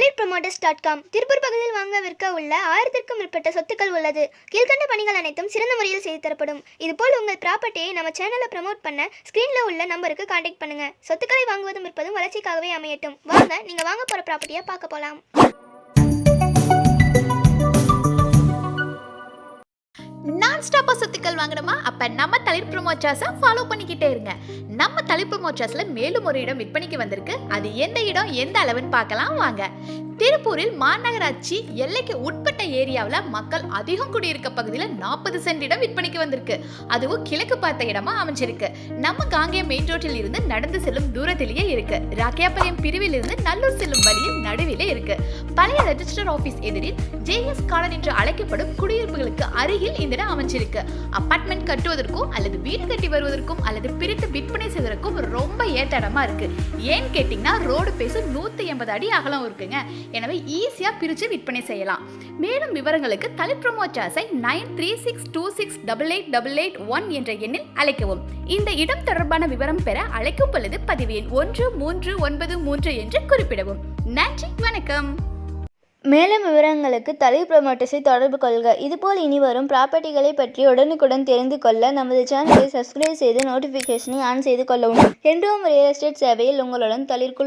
Dalit promoters dot com Tiruppur பகுதியில் வாங்க விற்க உள்ள ஆயிரத்திற்கும் மேற்பட்ட சொத்துக்கள் உள்ளது. கீழ்கண்ட பணிகள் அனைத்தும் சிறந்த முறையில் செய்து தரப்படும். இதுபோல் உங்கள் ப்ராப்பர்ட்டியை நம்ம சேனலை ப்ரமோட் பண்ண ஸ்க்ரீனில் உள்ள நம்பருக்கு காண்டாக்ட் பண்ணுங்க. சொத்துக்களை வாங்குவதும் விற்பதும் வளர்ச்சிக்காகவே அமையட்டும். வாங்க நீங்கள் வாங்க போகிற ப்ராப்பர்ட்டியை பார்க்க போகலாம் சொத்துக்கள் வாங்கணுமா? அப்ப நம்ம தளிர் ப்ரொமோச்சர்ஸை ஃபாலோ பண்ணிக்கிட்டே இருங்க. நம்ம தளிர் ப்ரொமோச்சர்ஸ்ல மேலும் ஒரு இடம் விற்பனைக்கு வந்திருக்கு. அது எந்த இடம் எந்த அளவுன்னு பார்க்கலாம். வாங்க. திருப்பூரில் மாநகராட்சி எல்லைக்கு உட்பட்ட ஏரியாவில் மக்கள் அதிகம் குடியிருக்க பகுதியில் நாற்பது சென்ட் இடம் விற்பனைக்கு வந்திருக்கு. அதுவும் கிழக்கு பார்த்த இடமா அமைஞ்சிருக்கு. நம்ம காங்கேயம் மெயின் ரோட்டில் இருந்து நடந்து செல்லும் தூரத்திலேயே இருக்கு. ராக்கியாபாளையம் பிரிவில் இருந்து நல்லூர் செல்லும் வழியில் நடுவிலே இருக்கு. பழைய ரெஜிஸ்டர் ஆபீஸ் எதிரில் ஜேஎஸ் காலன் என்று அழைக்கப்படும் குடியிருப்புகளுக்கு அருகில் இந்த இடம் அமைஞ்சிருக்கு. அபார்ட்மெண்ட் கட்டுவதற்கும் அல்லது வீடு கட்டி வருவதற்கும் அல்லது பிரித்து விற்பனை செய்வதற்கும் ரொம்ப ஏற்ற இடமா இருக்கு. ஏன்னு கேட்டிங்கன்னா ரோடு பேசு நூற்றி எண்பது அடி அகலம் இருக்குங்க. எனவே ஈஸியாக பிரித்து விற்பனை செய்யலாம். மேலும் விவரங்களுக்கு தலி ப்ரொமோச்சாஸை nine three six two six double eight double eight one என்ற எண்ணில் அழைக்கவும். இந்த இடம் தொடர்பான விவரம் பெற அழைக்கும் பொழுது பதிவு எண் ஒன்று மூன்று ஒன்பது மூன்று என்று குறிப்பிடவும். நன்றி வணக்கம். மேலும் விவரங்களுக்கு தலை ப்ரொமோட்டர்ஸை தொடர்பு கொள்க. இதுபோல் இனி வரும் ப்ராப்பர்ட்டிகளை பற்றி உடனுக்குடன் தெரிந்து கொள்ள நமது சேனலை சப்ஸ்கிரைப் செய்து நோட்டிஃபிகேஷனை ஆன் செய்து கொள்ளவும். என்றும் ரியல் எஸ்டேட் சேவையில் உங்களுடன் தளிர்